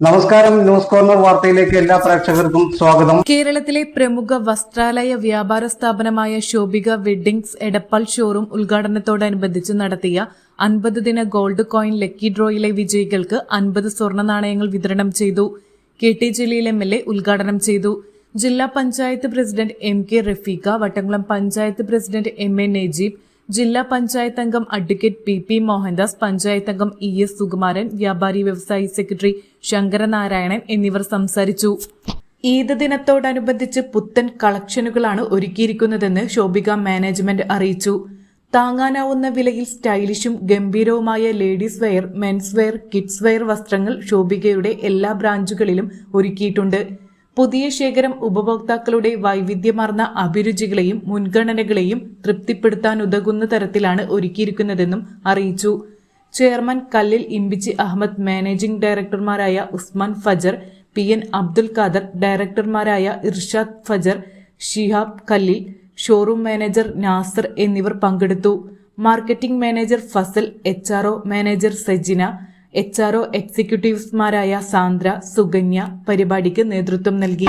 നമസ്കാരം news corner വാർത്തയിലേക്ക് എല്ലാ പ്രേക്ഷകർക്കും സ്വാഗതം. കേരളത്തിലെ പ്രമുഖ വസ്ത്രാലയ വ്യാപാര സ്ഥാപനമായ ശോഭിക വെഡ്ഡിംഗ്സ് എടപ്പാൾ ഷോറൂം ഉദ്ഘാടനത്തോടനുബന്ധിച്ച് നടത്തിയ അൻപത് ദിന ഗോൾഡ് കോയിൻ ലക്കി ഡ്രോയിലെ വിജയികൾക്ക് അൻപത് സ്വർണ നാണയങ്ങൾ വിതരണം ചെയ്തു. K T Jaleel M L A ഉദ്ഘാടനം ചെയ്തു. ജില്ലാ panchayat president M K Rafeekha Vattamkulam panchayat president M A Najeeb ജില്ലാ പഞ്ചായത്ത് അംഗം advocate P P Mohandas panchayat അംഗം ഇ എസ് സുകുമാരൻ വ്യാപാരി വ്യവസായി സെക്രട്ടറി ശങ്കരനാരായണൻ എന്നിവർ സംസാരിച്ചു. ഈദ് ദിനത്തോടനുബന്ധിച്ച് പുത്തൻ കളക്ഷനുകളാണ് ഒരുക്കിയിരിക്കുന്നതെന്ന് ശോഭിക മാനേജ്മെന്റ് അറിയിച്ചു. താങ്ങാനാവുന്ന വിലയിൽ സ്റ്റൈലിഷും ഗംഭീരവുമായ ladies wear men's wear kids wear വസ്ത്രങ്ങൾ ശോഭികയുടെ എല്ലാ ബ്രാഞ്ചുകളിലും ഒരുക്കിയിട്ടുണ്ട്. പുതിയ ശേഖരം ഉപഭോക്താക്കളുടെ വൈവിധ്യമാർന്ന അഭിരുചികളെയും മുൻഗണനകളെയും തൃപ്തിപ്പെടുത്താൻ ഉതകുന്ന തരത്തിലാണ് ഒരുക്കിയിരിക്കുന്നതെന്നും അറിയിച്ചു. ചെയർമാൻ കല്ലിൽ ഇമ്പിച്ചി അഹമ്മദ് മാനേജിംഗ് ഡയറക്ടർമാരായ ഉസ്മാൻ ഫജർ പി എൻ അബ്ദുൽ ഖാദർ ഡയറക്ടർമാരായ ഇർഷാദ് ഫജർ ഷിഹാബ് കല്ലിൽ ഷോറൂം മാനേജർ നാസർ എന്നിവർ പങ്കെടുത്തു. Marketing manager Fazal H manager Sajina H R O എക്സിക്യൂട്ടീവ്സ്മാരായ Sandra Sukanya പരിപാടിക്ക് നേതൃത്വം നൽകി.